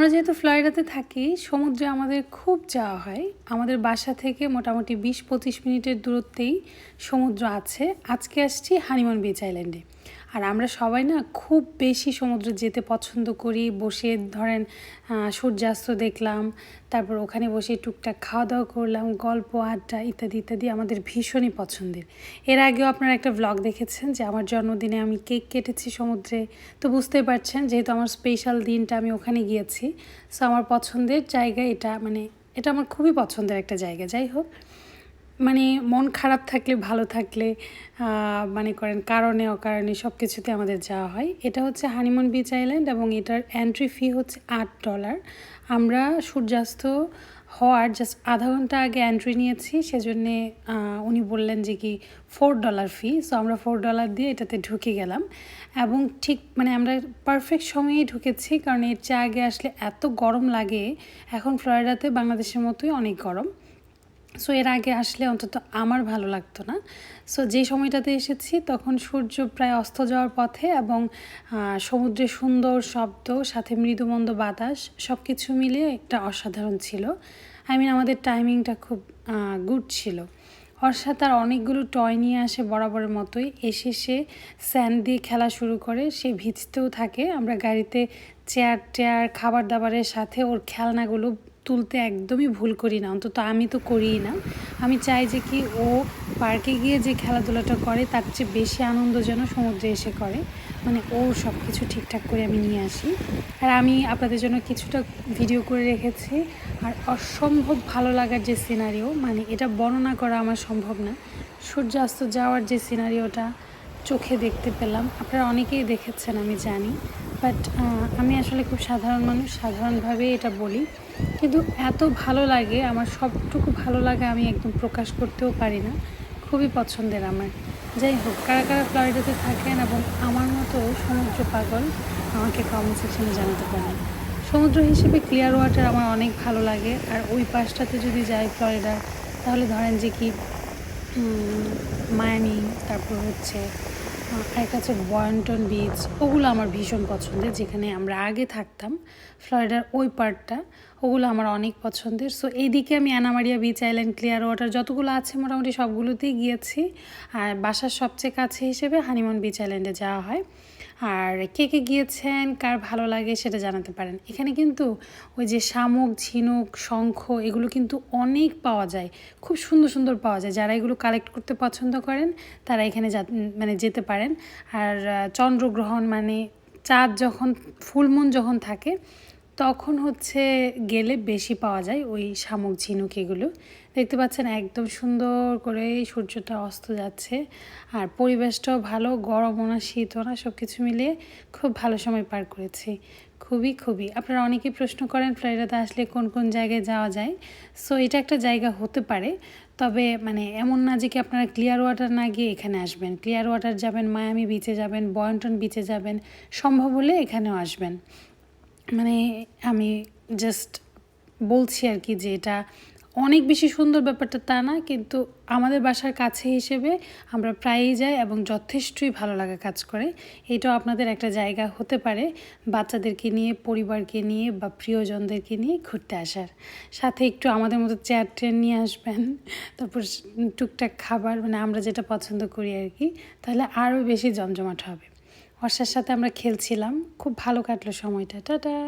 আমরা যেহেতু ফ্লোরিডাতে থাকি, সমুদ্রে আমাদের খুব যাওয়া হয়। আমাদের বাসা থেকে মোটামুটি বিশ পঁচিশ মিনিটের দূরত্বেই সমুদ্র আছে। আজকে আসছি হানিমন বিচ আইল্যান্ডে। আর আমরা সবাই না খুব বেশি সমুদ্রে যেতে পছন্দ করি। বসে ধরেন সূর্যাস্ত দেখলাম, তারপর ওখানে বসে টুকটাক খাওয়া দাওয়া করলাম, গল্প, আড্ডা ইত্যাদি ইত্যাদি আমাদের ভীষণই পছন্দের। এর আগেও আপনারা একটা ভ্লগ দেখেছেন যে আমার জন্মদিনে আমি কেক কেটেছি সমুদ্রে। তো বুঝতেই পারছেন, যেহেতু আমার স্পেশাল দিনটা আমি ওখানে গিয়েছি সো আমার পছন্দের জায়গা এটা মানে এটা আমার খুবই পছন্দের একটা জায়গা। যাই হোক মানে মন খারাপ থাকলে, ভালো থাকলে মানে করেন কারণে, অকারণে সব কিছুতে আমাদের যাওয়া হয়। এটা হচ্ছে হানিমুন বিচ আইল্যান্ড এবং এটার এন্ট্রি ফি হচ্ছে আট ডলার আমরা সূর্যাস্ত হওয়ার জাস্ট আধা ঘণ্টা আগে এন্ট্রি নিয়েছি, সেজন্যে উনি বললেন যে কি ফোর ডলার ফি সো আমরা ফোর ডলার দিয়ে এটাতে ঢুকে গেলাম। এবং ঠিক মানে আমরা পারফেক্ট সময়েই ঢুকেছি, কারণ এর চেয়ে আগে আসলে এত গরম লাগে। এখন ফ্লোরিডাতে বাংলাদেশের মতোই অনেক গরম। সো এর আগে আসলে অন্তত আমার ভালো লাগতো না। সো যে সময়টাতে এসেছি, তখন সূর্য প্রায় অস্ত যাওয়ার পথে এবং সমুদ্রের সুন্দর শব্দ, সাথে মৃদুমন্দ বাতাস সব কিছু মিলিয়ে একটা অসাধারণ ছিল। আই মিন আমাদের টাইমিংটা খুব গুড ছিল। অর্ষা তার অনেকগুলো টয় নিয়ে আসে বরাবরের মতোই। এসে সে স্যান্ড দিয়ে খেলা শুরু করে। সে ভিজতেও থাকে। আমরা গাড়িতে চেয়ার টেয়ার খাবার দাবারের সাথে ওর খেলনাগুলো তুলতে একদমই ভুল করি না, অন্তত আমি তো করিই না। আমি চাই যে কি ও পার্কে গিয়ে যে খেলাধুলাটা করে, তার চেয়ে বেশি আনন্দ যেন সমুদ্রে এসে করে। মানে ও সব কিছু ঠিকঠাক করে আমি নিয়ে আসি। আর আমি আপনাদের জন্য কিছুটা ভিডিও করে রেখেছি। আর অসম্ভব ভালো লাগার যে সিনারিও মানে এটা বর্ণনা করা আমার সম্ভব না। সূর্যাস্ত যাওয়ার যে সিনারিওটা চোখে দেখতে পেলাম। আপনারা অনেকেই দেখেছেন, আমি জানি। বাট আমি আসলে খুব সাধারণ মানুষ সাধারণভাবে এটা বলি। কিন্তু এত ভালো লাগে, আমার সবটুকু ভালো লাগে আমি একদম প্রকাশ করতেও পারি না। খুবই পছন্দের আমার। যাই হোক, কারা কারা ফ্লোরিডাতে থাকেন এবং আমার মতো সমুদ্র পাগল, আমাকে কমেন্ট সেকশনে জানাতে পারেন। সমুদ্র হিসেবে ক্লিয়ার ওয়াটার আমার অনেক ভালো লাগে। আর ওই পাশটাতে যদি যাই ফ্লোরিডার তাহলে ধরেন যে কি মায়ামি, তারপর হচ্ছে কাছে হচ্ছে বয়ন্টন বিচ ওগুলো আমার ভীষণ পছন্দের, যেখানে আমরা আগে থাকতাম, ফ্লোরিডার ওই পার্টটা। ওগুলো আমার অনেক পছন্দের। সো এইদিকে আমি Anna Maria beach island clear water যতগুলো আছে মোটামুটি সবগুলোতেই গিয়েছি। আর বাসার সবচেয়ে কাছে হিসেবে হানিমন বিচ আইল্যান্ডে যাওয়া হয়। আর কে কে গিয়েছেন, কার ভালো লাগে সেটা জানাতে পারেন। এখানে কিন্তু ওই যে শামুক, ঝিনুক, শঙ্খ এগুলো কিন্তু অনেক পাওয়া যায়। খুব সুন্দর সুন্দর পাওয়া যায়। যারা এগুলো কালেক্ট করতে পছন্দ করেন, তারা এখানে মানে যেতে পারেন। আর চন্দ্রগ্রহণ মানে চাঁদ যখন ফুলমুন যখন থাকে তখন হচ্ছে গেলে বেশি পাওয়া যায় ওই শামুক ঝিনুক এগুলো। দেখতে পাচ্ছেন একদম সুন্দর করে সূর্যটা অস্ত যাচ্ছে আর পরিবেশটাও ভালো, গরমও না, শীতও না সব কিছু মিলিয়ে খুব ভালো সময় পার করেছি। খুবই খুবই। আপনারা অনেকেই প্রশ্ন করেন ফ্লোরিডাতে আসলে কোন কোন জায়গায় যাওয়া যায়? সো এটা একটা জায়গা হতে পারে, তবে মানে এমন না যে কি আপনারা ক্লিয়ার ওয়াটার না গিয়ে এখানে আসবেন। ক্লিয়ার ওয়াটার যাবেন মায়ামি বিচে যাবেন বয়ন্টন বিচে যাবেন, সম্ভব হলে এখানেও আসবেন। মানে আমি জাস্ট বলছি আর কি যে এটা অনেক বেশি সুন্দর ব্যাপারটা তা না, কিন্তু আমাদের বাসার কাছে হিসেবে আমরা প্রায়ই যাই এবং যথেষ্টই ভালো লাগা কাজ করে। এটাও আপনাদের একটা জায়গা হতে পারে বাচ্চাদেরকে নিয়ে, পরিবারকে নিয়ে বা প্রিয়জনদেরকে নিয়ে ঘুরতে আসার। সাথে একটু আমাদের মতো চেয়ার ট্রেন নিয়ে আসবেন, তারপর টুকটাক খাবার মানে আমরা যেটা পছন্দ করি আর কি, তাহলে আরও বেশি জমজমাট হবে। বর্ষার সাথে আমরা খেলছিলাম। খুব ভালো কাটলো সময়টা। টাটা!